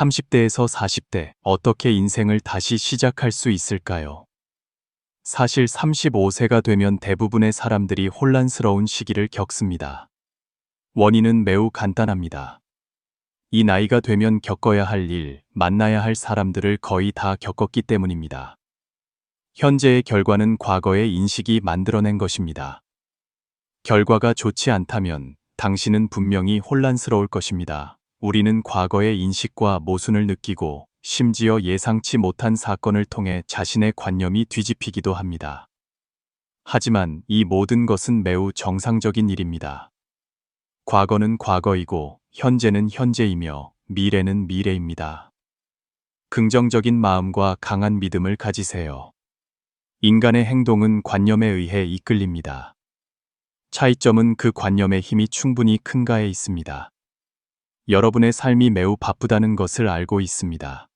30대에서 40대 어떻게 인생을 다시 시작할 수 있을까요? 사실 35세가 되면 대부분의 사람들이 혼란스러운 시기를 겪습니다. 원인은 매우 간단합니다. 이 나이가 되면 겪어야 할 일, 만나야 할 사람들을 거의 다 겪었기 때문입니다. 현재의 결과는 과거의 인식이 만들어낸 것입니다. 결과가 좋지 않다면 당신은 분명히 혼란스러울 것입니다. 우리는 과거의 인식과 모순을 느끼고 심지어 예상치 못한 사건을 통해 자신의 관념이 뒤집히기도 합니다. 하지만 이 모든 것은 매우 정상적인 일입니다. 과거는 과거이고 현재는 현재이며 미래는 미래입니다. 긍정적인 마음과 강한 믿음을 가지세요. 인간의 행동은 관념에 의해 이끌립니다. 차이점은 그 관념의 힘이 충분히 큰가에 있습니다. 여러분의 삶이 매우 바쁘다는 것을 알고 있습니다.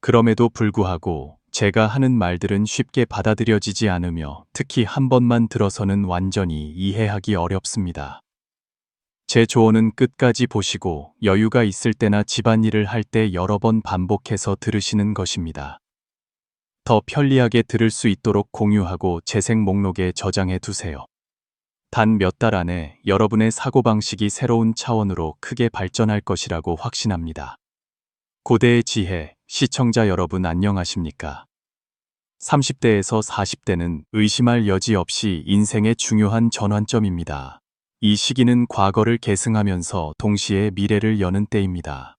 그럼에도 불구하고 제가 하는 말들은 쉽게 받아들여지지 않으며 특히 한 번만 들어서는 완전히 이해하기 어렵습니다. 제 조언은 끝까지 보시고 여유가 있을 때나 집안일을 할 때 여러 번 반복해서 들으시는 것입니다. 더 편리하게 들을 수 있도록 공유하고 재생 목록에 저장해 두세요. 단 몇 달 안에 여러분의 사고방식이 새로운 차원으로 크게 발전할 것이라고 확신합니다. 고대의 지혜, 시청자 여러분 안녕하십니까? 30대에서 40대는 의심할 여지 없이 인생의 중요한 전환점입니다. 이 시기는 과거를 계승하면서 동시에 미래를 여는 때입니다.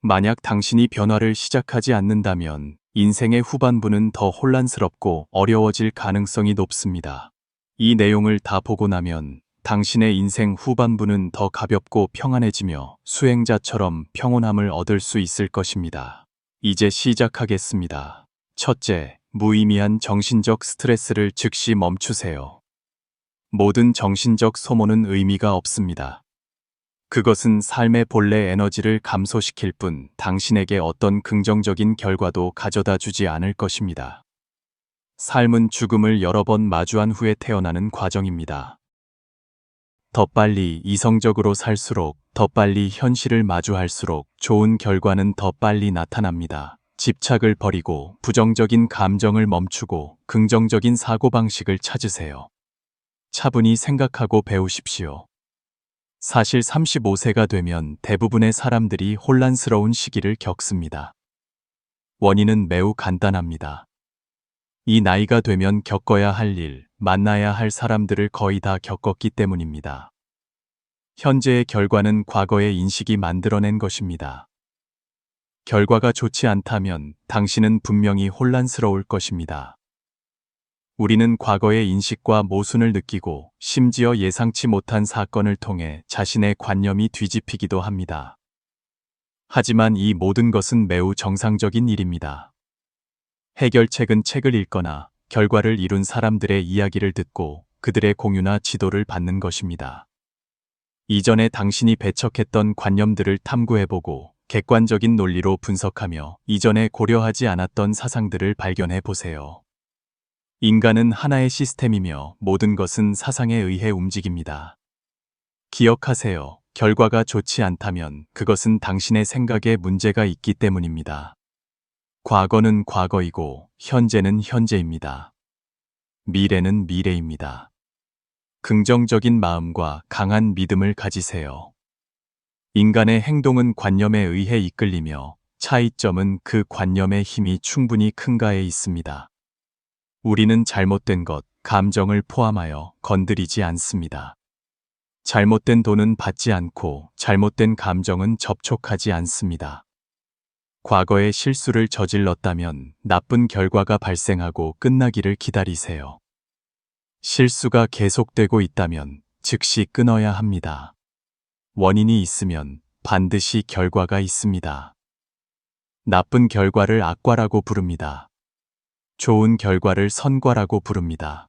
만약 당신이 변화를 시작하지 않는다면 인생의 후반부는 더 혼란스럽고 어려워질 가능성이 높습니다. 이 내용을 다 보고 나면 당신의 인생 후반부는 더 가볍고 평안해지며 수행자처럼 평온함을 얻을 수 있을 것입니다. 이제 시작하겠습니다. 첫째, 무의미한 정신적 스트레스를 즉시 멈추세요. 모든 정신적 소모는 의미가 없습니다. 그것은 삶의 본래 에너지를 감소시킬 뿐 당신에게 어떤 긍정적인 결과도 가져다 주지 않을 것입니다. 삶은 죽음을 여러 번 마주한 후에 태어나는 과정입니다. 더 빨리 이성적으로 살수록 더 빨리 현실을 마주할수록 좋은 결과는 더 빨리 나타납니다. 집착을 버리고 부정적인 감정을 멈추고 긍정적인 사고방식을 찾으세요. 차분히 생각하고 배우십시오. 사실 35세가 되면 대부분의 사람들이 혼란스러운 시기를 겪습니다. 원인은 매우 간단합니다. 이 나이가 되면 겪어야 할 일, 만나야 할 사람들을 거의 다 겪었기 때문입니다. 현재의 결과는 과거의 인식이 만들어낸 것입니다. 결과가 좋지 않다면 당신은 분명히 혼란스러울 것입니다. 우리는 과거의 인식과 모순을 느끼고 심지어 예상치 못한 사건을 통해 자신의 관념이 뒤집히기도 합니다. 하지만 이 모든 것은 매우 정상적인 일입니다. 해결책은 책을 읽거나 결과를 이룬 사람들의 이야기를 듣고 그들의 공유나 지도를 받는 것입니다. 이전에 당신이 배척했던 관념들을 탐구해보고 객관적인 논리로 분석하며 이전에 고려하지 않았던 사상들을 발견해 보세요. 인간은 하나의 시스템이며 모든 것은 사상에 의해 움직입니다. 기억하세요. 결과가 좋지 않다면 그것은 당신의 생각에 문제가 있기 때문입니다. 과거는 과거이고 현재는 현재입니다. 미래는 미래입니다. 긍정적인 마음과 강한 믿음을 가지세요. 인간의 행동은 관념에 의해 이끌리며 차이점은 그 관념의 힘이 충분히 큰가에 있습니다. 우리는 잘못된 것, 감정을 포함하여 건드리지 않습니다. 잘못된 돈은 받지 않고 잘못된 감정은 접촉하지 않습니다. 과거에 실수를 저질렀다면 나쁜 결과가 발생하고 끝나기를 기다리세요. 실수가 계속되고 있다면 즉시 끊어야 합니다. 원인이 있으면 반드시 결과가 있습니다. 나쁜 결과를 악과라고 부릅니다. 좋은 결과를 선과라고 부릅니다.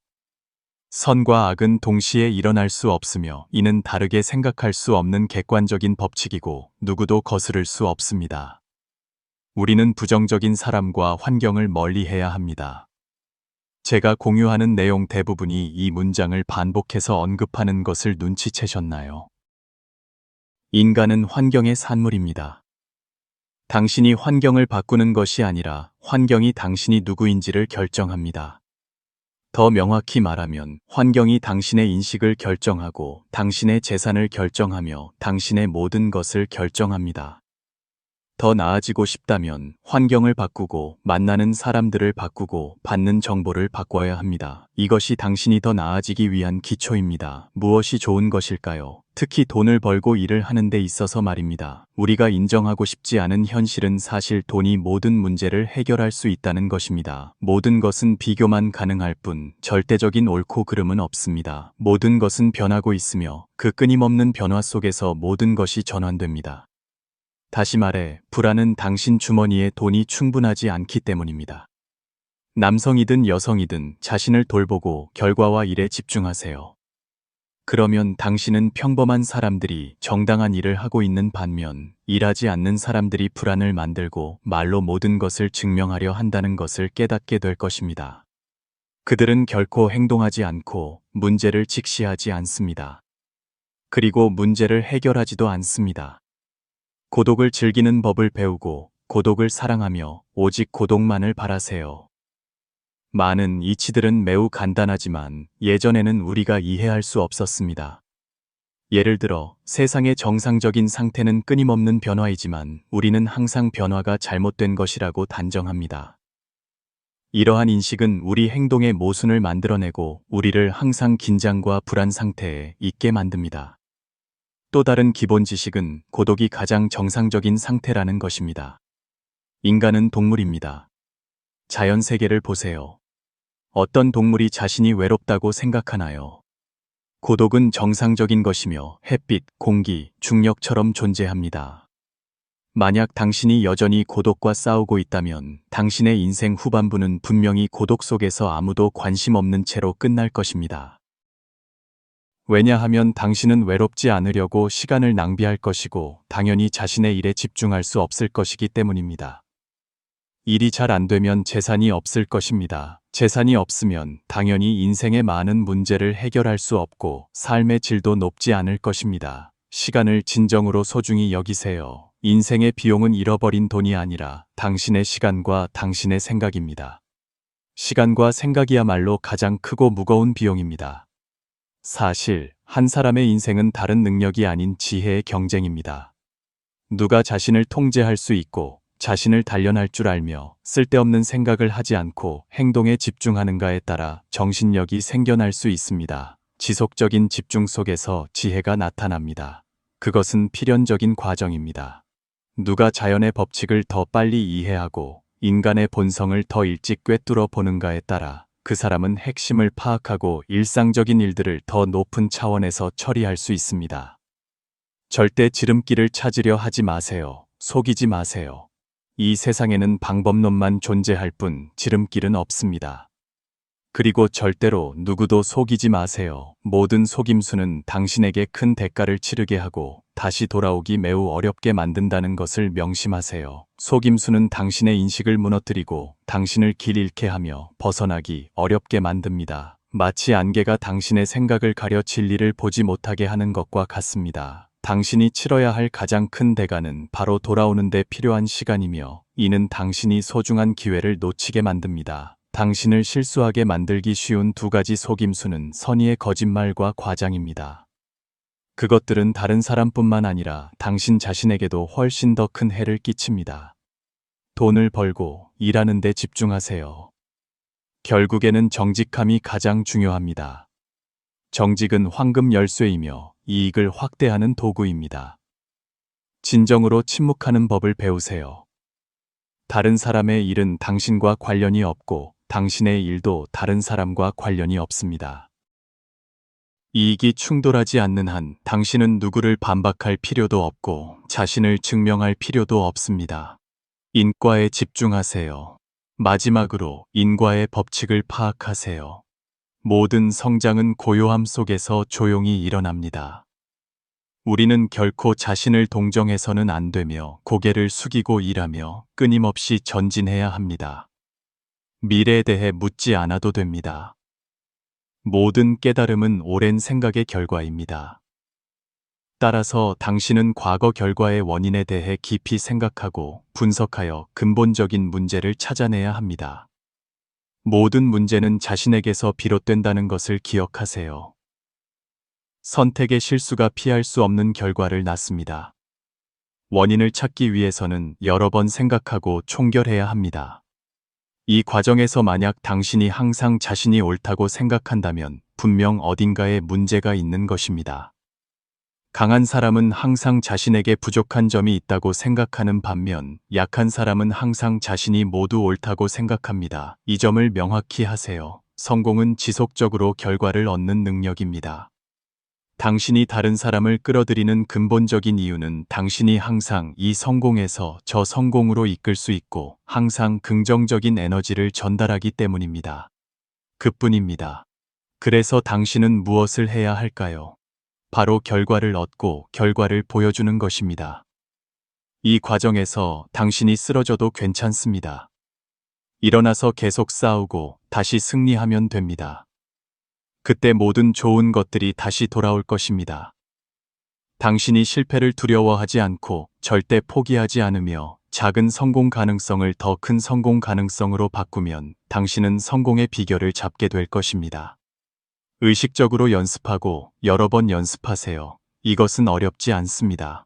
선과 악은 동시에 일어날 수 없으며 이는 다르게 생각할 수 없는 객관적인 법칙이고 누구도 거스를 수 없습니다. 우리는 부정적인 사람과 환경을 멀리 해야 합니다. 제가 공유하는 내용 대부분이 이 문장을 반복해서 언급하는 것을 눈치채셨나요? 인간은 환경의 산물입니다. 당신이 환경을 바꾸는 것이 아니라 환경이 당신이 누구인지를 결정합니다. 더 명확히 말하면 환경이 당신의 인식을 결정하고 당신의 재산을 결정하며 당신의 모든 것을 결정합니다. 더 나아지고 싶다면 환경을 바꾸고 만나는 사람들을 바꾸고 받는 정보를 바꿔야 합니다. 이것이 당신이 더 나아지기 위한 기초입니다. 무엇이 좋은 것일까요? 특히 돈을 벌고 일을 하는 데 있어서 말입니다. 우리가 인정하고 싶지 않은 현실은 사실 돈이 모든 문제를 해결할 수 있다는 것입니다. 모든 것은 비교만 가능할 뿐 절대적인 옳고 그름은 없습니다. 모든 것은 변하고 있으며 그 끊임없는 변화 속에서 모든 것이 전환됩니다. 다시 말해, 불안은 당신 주머니에 돈이 충분하지 않기 때문입니다. 남성이든 여성이든 자신을 돌보고 결과와 일에 집중하세요. 그러면 당신은 평범한 사람들이 정당한 일을 하고 있는 반면 일하지 않는 사람들이 불안을 만들고 말로 모든 것을 증명하려 한다는 것을 깨닫게 될 것입니다. 그들은 결코 행동하지 않고 문제를 직시하지 않습니다. 그리고 문제를 해결하지도 않습니다. 고독을 즐기는 법을 배우고 고독을 사랑하며 오직 고독만을 바라세요. 많은 이치들은 매우 간단하지만 예전에는 우리가 이해할 수 없었습니다. 예를 들어 세상의 정상적인 상태는 끊임없는 변화이지만 우리는 항상 변화가 잘못된 것이라고 단정합니다. 이러한 인식은 우리 행동의 모순을 만들어내고 우리를 항상 긴장과 불안 상태에 있게 만듭니다. 또 다른 기본 지식은 고독이 가장 정상적인 상태라는 것입니다. 인간은 동물입니다. 자연 세계를 보세요. 어떤 동물이 자신이 외롭다고 생각하나요? 고독은 정상적인 것이며 햇빛, 공기, 중력처럼 존재합니다. 만약 당신이 여전히 고독과 싸우고 있다면 당신의 인생 후반부는 분명히 고독 속에서 아무도 관심 없는 채로 끝날 것입니다. 왜냐하면 당신은 외롭지 않으려고 시간을 낭비할 것이고 당연히 자신의 일에 집중할 수 없을 것이기 때문입니다. 일이 잘 안 되면 재산이 없을 것입니다. 재산이 없으면 당연히 인생의 많은 문제를 해결할 수 없고 삶의 질도 높지 않을 것입니다. 시간을 진정으로 소중히 여기세요. 인생의 비용은 잃어버린 돈이 아니라 당신의 시간과 당신의 생각입니다. 시간과 생각이야말로 가장 크고 무거운 비용입니다. 사실, 한 사람의 인생은 다른 능력이 아닌 지혜의 경쟁입니다. 누가 자신을 통제할 수 있고 자신을 단련할 줄 알며 쓸데없는 생각을 하지 않고 행동에 집중하는가에 따라 정신력이 생겨날 수 있습니다. 지속적인 집중 속에서 지혜가 나타납니다. 그것은 필연적인 과정입니다. 누가 자연의 법칙을 더 빨리 이해하고 인간의 본성을 더 일찍 꿰뚫어 보는가에 따라 그 사람은 핵심을 파악하고 일상적인 일들을 더 높은 차원에서 처리할 수 있습니다. 절대 지름길을 찾으려 하지 마세요. 속이지 마세요. 이 세상에는 방법론만 존재할 뿐 지름길은 없습니다. 그리고 절대로 누구도 속이지 마세요. 모든 속임수는 당신에게 큰 대가를 치르게 하고 다시 돌아오기 매우 어렵게 만든다는 것을 명심하세요. 속임수는 당신의 인식을 무너뜨리고 당신을 길 잃게 하며 벗어나기 어렵게 만듭니다. 마치 안개가 당신의 생각을 가려 진리를 보지 못하게 하는 것과 같습니다. 당신이 치러야 할 가장 큰 대가는 바로 돌아오는 데 필요한 시간이며 이는 당신이 소중한 기회를 놓치게 만듭니다. 당신을 실수하게 만들기 쉬운 두 가지 속임수는 선의의 거짓말과 과장입니다. 그것들은 다른 사람뿐만 아니라 당신 자신에게도 훨씬 더 큰 해를 끼칩니다. 돈을 벌고 일하는 데 집중하세요. 결국에는 정직함이 가장 중요합니다. 정직은 황금 열쇠이며 이익을 확대하는 도구입니다. 진정으로 침묵하는 법을 배우세요. 다른 사람의 일은 당신과 관련이 없고 당신의 일도 다른 사람과 관련이 없습니다. 이익이 충돌하지 않는 한 당신은 누구를 반박할 필요도 없고 자신을 증명할 필요도 없습니다. 인과에 집중하세요. 마지막으로 인과의 법칙을 파악하세요. 모든 성장은 고요함 속에서 조용히 일어납니다. 우리는 결코 자신을 동정해서는 안 되며 고개를 숙이고 일하며 끊임없이 전진해야 합니다. 미래에 대해 묻지 않아도 됩니다. 모든 깨달음은 오랜 생각의 결과입니다. 따라서 당신은 과거 결과의 원인에 대해 깊이 생각하고 분석하여 근본적인 문제를 찾아내야 합니다. 모든 문제는 자신에게서 비롯된다는 것을 기억하세요. 선택의 실수가 피할 수 없는 결과를 낳습니다. 원인을 찾기 위해서는 여러 번 생각하고 총결해야 합니다. 이 과정에서 만약 당신이 항상 자신이 옳다고 생각한다면 분명 어딘가에 문제가 있는 것입니다. 강한 사람은 항상 자신에게 부족한 점이 있다고 생각하는 반면 약한 사람은 항상 자신이 모두 옳다고 생각합니다. 이 점을 명확히 하세요. 성공은 지속적으로 결과를 얻는 능력입니다. 당신이 다른 사람을 끌어들이는 근본적인 이유는 당신이 항상 이 성공에서 저 성공으로 이끌 수 있고 항상 긍정적인 에너지를 전달하기 때문입니다. 그뿐입니다. 그래서 당신은 무엇을 해야 할까요? 바로 결과를 얻고 결과를 보여주는 것입니다. 이 과정에서 당신이 쓰러져도 괜찮습니다. 일어나서 계속 싸우고 다시 승리하면 됩니다. 그때 모든 좋은 것들이 다시 돌아올 것입니다. 당신이 실패를 두려워하지 않고 절대 포기하지 않으며 작은 성공 가능성을 더 큰 성공 가능성으로 바꾸면 당신은 성공의 비결을 잡게 될 것입니다. 의식적으로 연습하고 여러 번 연습하세요. 이것은 어렵지 않습니다.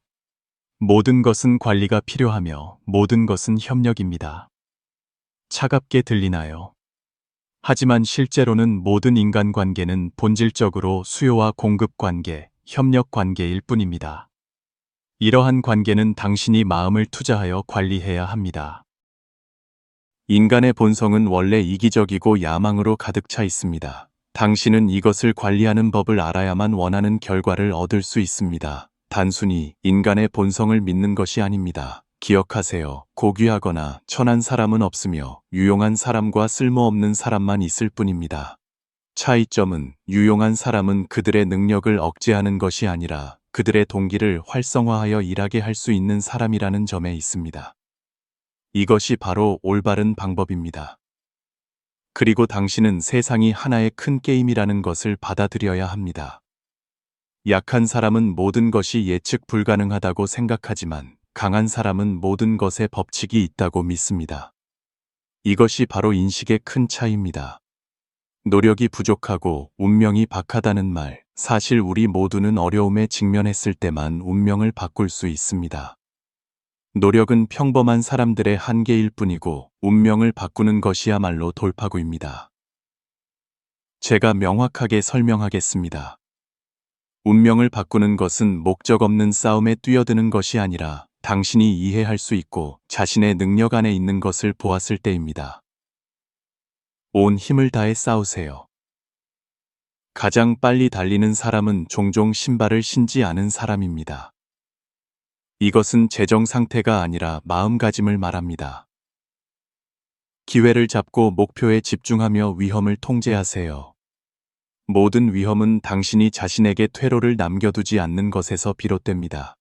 모든 것은 관리가 필요하며 모든 것은 협력입니다. 차갑게 들리나요? 하지만 실제로는 모든 인간관계는 본질적으로 수요와 공급 관계, 협력 관계일 뿐입니다. 이러한 관계는 당신이 마음을 투자하여 관리해야 합니다. 인간의 본성은 원래 이기적이고 야망으로 가득 차 있습니다. 당신은 이것을 관리하는 법을 알아야만 원하는 결과를 얻을 수 있습니다. 단순히 인간의 본성을 믿는 것이 아닙니다. 기억하세요. 고귀하거나 천한 사람은 없으며 유용한 사람과 쓸모없는 사람만 있을 뿐입니다. 차이점은 유용한 사람은 그들의 능력을 억제하는 것이 아니라 그들의 동기를 활성화하여 일하게 할 수 있는 사람이라는 점에 있습니다. 이것이 바로 올바른 방법입니다. 그리고 당신은 세상이 하나의 큰 게임이라는 것을 받아들여야 합니다. 약한 사람은 모든 것이 예측 불가능하다고 생각하지만 강한 사람은 모든 것에 법칙이 있다고 믿습니다. 이것이 바로 인식의 큰 차이입니다. 노력이 부족하고 운명이 박하다는 말, 사실 우리 모두는 어려움에 직면했을 때만 운명을 바꿀 수 있습니다. 노력은 평범한 사람들의 한계일 뿐이고 운명을 바꾸는 것이야말로 돌파구입니다. 제가 명확하게 설명하겠습니다. 운명을 바꾸는 것은 목적 없는 싸움에 뛰어드는 것이 아니라 당신이 이해할 수 있고 자신의 능력 안에 있는 것을 보았을 때입니다. 온 힘을 다해 싸우세요. 가장 빨리 달리는 사람은 종종 신발을 신지 않은 사람입니다. 이것은 재정 상태가 아니라 마음가짐을 말합니다. 기회를 잡고 목표에 집중하며 위험을 통제하세요. 모든 위험은 당신이 자신에게 퇴로를 남겨두지 않는 것에서 비롯됩니다.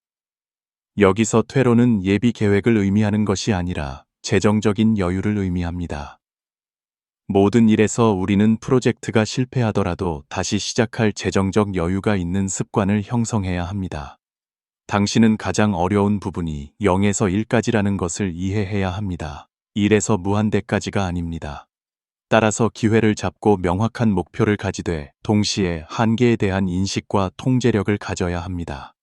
여기서 퇴로는 예비 계획을 의미하는 것이 아니라 재정적인 여유를 의미합니다. 모든 일에서 우리는 프로젝트가 실패하더라도 다시 시작할 재정적 여유가 있는 습관을 형성해야 합니다. 당신은 가장 어려운 부분이 0에서 1까지라는 것을 이해해야 합니다. 1에서 무한대까지가 아닙니다. 따라서 기회를 잡고 명확한 목표를 가지되 동시에 한계에 대한 인식과 통제력을 가져야 합니다.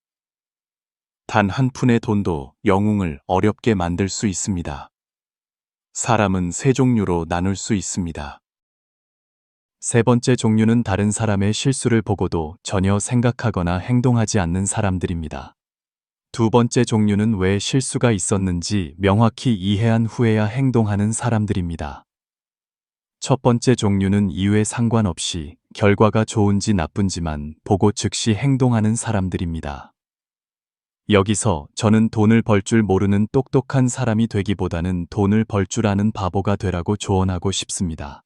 단 한 푼의 돈도 영웅을 어렵게 만들 수 있습니다. 사람은 세 종류로 나눌 수 있습니다. 세 번째 종류는 다른 사람의 실수를 보고도 전혀 생각하거나 행동하지 않는 사람들입니다. 두 번째 종류는 왜 실수가 있었는지 명확히 이해한 후에야 행동하는 사람들입니다. 첫 번째 종류는 이유에 상관없이 결과가 좋은지 나쁜지만 보고 즉시 행동하는 사람들입니다. 여기서 저는 돈을 벌 줄 모르는 똑똑한 사람이 되기보다는 돈을 벌 줄 아는 바보가 되라고 조언하고 싶습니다.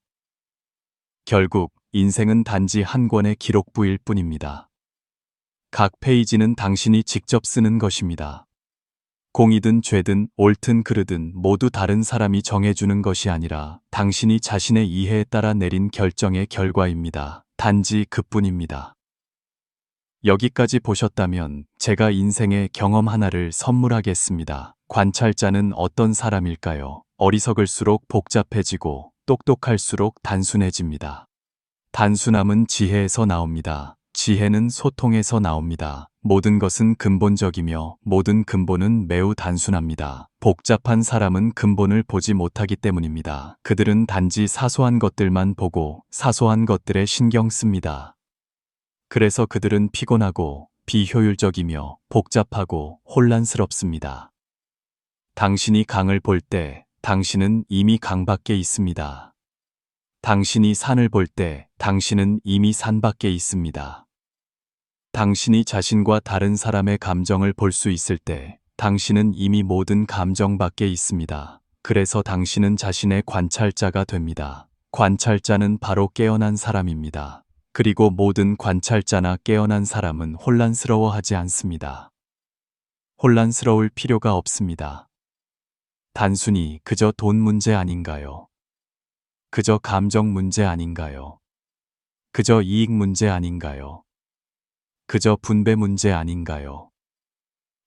결국 인생은 단지 한 권의 기록부일 뿐입니다. 각 페이지는 당신이 직접 쓰는 것입니다. 공이든 죄든 옳든 그르든 모두 다른 사람이 정해주는 것이 아니라 당신이 자신의 이해에 따라 내린 결정의 결과입니다. 단지 그뿐입니다. 여기까지 보셨다면 제가 인생의 경험 하나를 선물하겠습니다. 관찰자는 어떤 사람일까요? 어리석을수록 복잡해지고 똑똑할수록 단순해집니다. 단순함은 지혜에서 나옵니다. 지혜는 소통에서 나옵니다. 모든 것은 근본적이며 모든 근본은 매우 단순합니다. 복잡한 사람은 근본을 보지 못하기 때문입니다. 그들은 단지 사소한 것들만 보고 사소한 것들에 신경 씁니다. 그래서 그들은 피곤하고 비효율적이며 복잡하고 혼란스럽습니다. 당신이 강을 볼 때 당신은 이미 강 밖에 있습니다. 당신이 산을 볼 때 당신은 이미 산 밖에 있습니다. 당신이 자신과 다른 사람의 감정을 볼 수 있을 때 당신은 이미 모든 감정 밖에 있습니다. 그래서 당신은 자신의 관찰자가 됩니다. 관찰자는 바로 깨어난 사람입니다. 그리고 모든 관찰자나 깨어난 사람은 혼란스러워하지 않습니다. 혼란스러울 필요가 없습니다. 단순히 그저 돈 문제 아닌가요? 그저 감정 문제 아닌가요? 그저 이익 문제 아닌가요? 그저 분배 문제 아닌가요?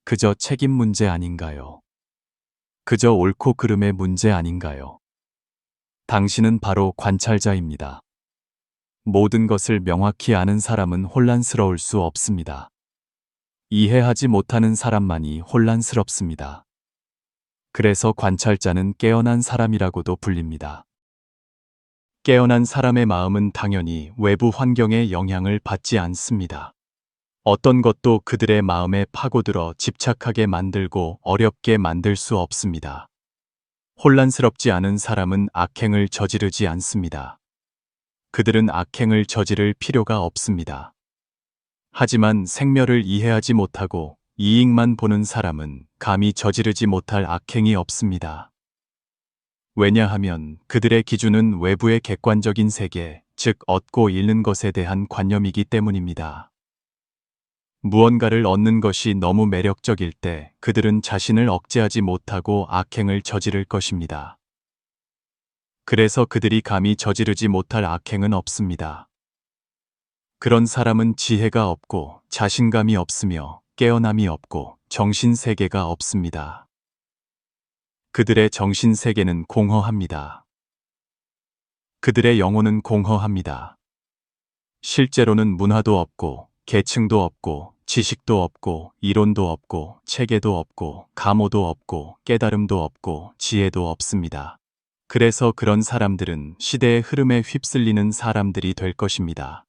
그저 책임 문제 아닌가요? 그저 옳고 그름의 문제 아닌가요? 당신은 바로 관찰자입니다. 모든 것을 명확히 아는 사람은 혼란스러울 수 없습니다. 이해하지 못하는 사람만이 혼란스럽습니다. 그래서 관찰자는 깨어난 사람이라고도 불립니다. 깨어난 사람의 마음은 당연히 외부 환경의 영향을 받지 않습니다. 어떤 것도 그들의 마음에 파고들어 집착하게 만들고 어렵게 만들 수 없습니다. 혼란스럽지 않은 사람은 악행을 저지르지 않습니다. 그들은 악행을 저지를 필요가 없습니다. 하지만 생멸을 이해하지 못하고 이익만 보는 사람은 감히 저지르지 못할 악행이 없습니다. 왜냐하면 그들의 기준은 외부의 객관적인 세계, 즉 얻고 잃는 것에 대한 관념이기 때문입니다. 무언가를 얻는 것이 너무 매력적일 때 그들은 자신을 억제하지 못하고 악행을 저지를 것입니다. 그래서 그들이 감히 저지르지 못할 악행은 없습니다. 그런 사람은 지혜가 없고 자신감이 없으며 깨어남이 없고 정신세계가 없습니다. 그들의 정신세계는 공허합니다. 그들의 영혼은 공허합니다. 실제로는 문화도 없고 계층도 없고 지식도 없고 이론도 없고 체계도 없고 감호도 없고 깨달음도 없고 지혜도 없습니다. 그래서 그런 사람들은 시대의 흐름에 휩쓸리는 사람들이 될 것입니다.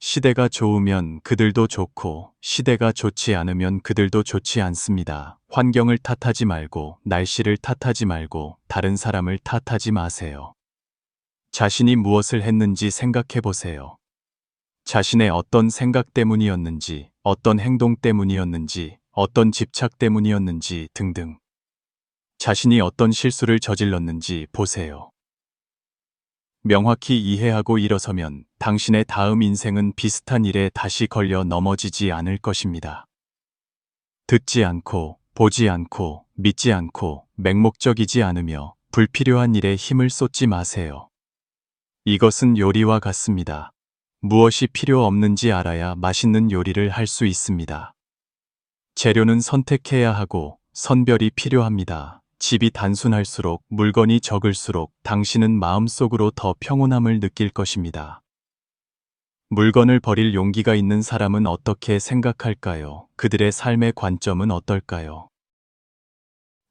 시대가 좋으면 그들도 좋고 시대가 좋지 않으면 그들도 좋지 않습니다. 환경을 탓하지 말고 날씨를 탓하지 말고 다른 사람을 탓하지 마세요. 자신이 무엇을 했는지 생각해 보세요. 자신의 어떤 생각 때문이었는지, 어떤 행동 때문이었는지, 어떤 집착 때문이었는지 등등. 자신이 어떤 실수를 저질렀는지 보세요. 명확히 이해하고 일어서면 당신의 다음 인생은 비슷한 일에 다시 걸려 넘어지지 않을 것입니다. 듣지 않고, 보지 않고, 믿지 않고, 맹목적이지 않으며 불필요한 일에 힘을 쏟지 마세요. 이것은 요리와 같습니다. 무엇이 필요 없는지 알아야 맛있는 요리를 할 수 있습니다. 재료는 선택해야 하고 선별이 필요합니다. 집이 단순할수록 물건이 적을수록 당신은 마음속으로 더 평온함을 느낄 것입니다. 물건을 버릴 용기가 있는 사람은 어떻게 생각할까요? 그들의 삶의 관점은 어떨까요?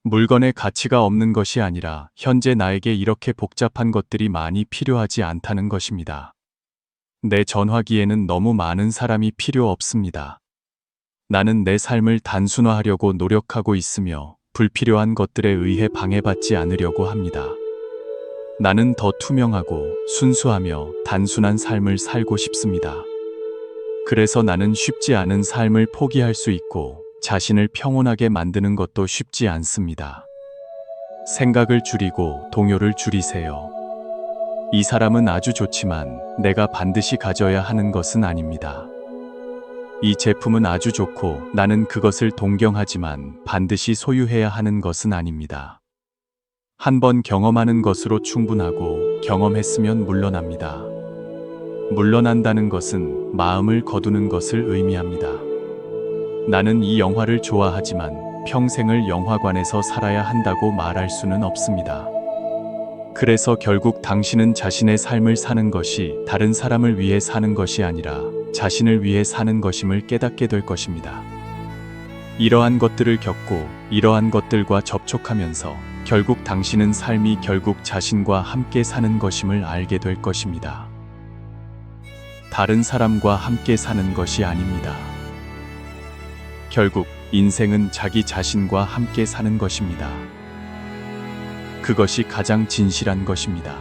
물건의 가치가 없는 것이 아니라 현재 나에게 이렇게 복잡한 것들이 많이 필요하지 않다는 것입니다. 내 전화기에는 너무 많은 사람이 필요 없습니다. 나는 내 삶을 단순화하려고 노력하고 있으며 불필요한 것들에 의해 방해받지 않으려고 합니다. 나는 더 투명하고 순수하며 단순한 삶을 살고 싶습니다. 그래서 나는 쉽지 않은 삶을 포기할 수 있고 자신을 평온하게 만드는 것도 쉽지 않습니다. 생각을 줄이고 동요를 줄이세요. 이 사람은 아주 좋지만 내가 반드시 가져야 하는 것은 아닙니다. 이 제품은 아주 좋고 나는 그것을 동경하지만 반드시 소유해야 하는 것은 아닙니다. 한 번 경험하는 것으로 충분하고 경험했으면 물러납니다. 물러난다는 것은 마음을 거두는 것을 의미합니다. 나는 이 영화를 좋아하지만 평생을 영화관에서 살아야 한다고 말할 수는 없습니다. 그래서 결국 당신은 자신의 삶을 사는 것이 다른 사람을 위해 사는 것이 아니라 자신을 위해 사는 것임을 깨닫게 될 것입니다. 이러한 것들을 겪고 이러한 것들과 접촉하면서 결국 당신은 삶이 결국 자신과 함께 사는 것임을 알게 될 것입니다. 다른 사람과 함께 사는 것이 아닙니다. 결국 인생은 자기 자신과 함께 사는 것입니다. 그것이 가장 진실한 것입니다.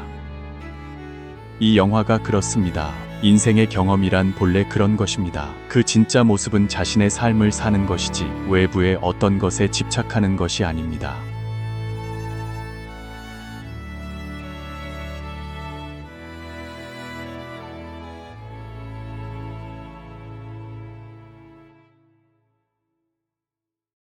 이 영화가 그렇습니다. 인생의 경험이란 본래 그런 것입니다. 그 진짜 모습은 자신의 삶을 사는 것이지 외부의 어떤 것에 집착하는 것이 아닙니다.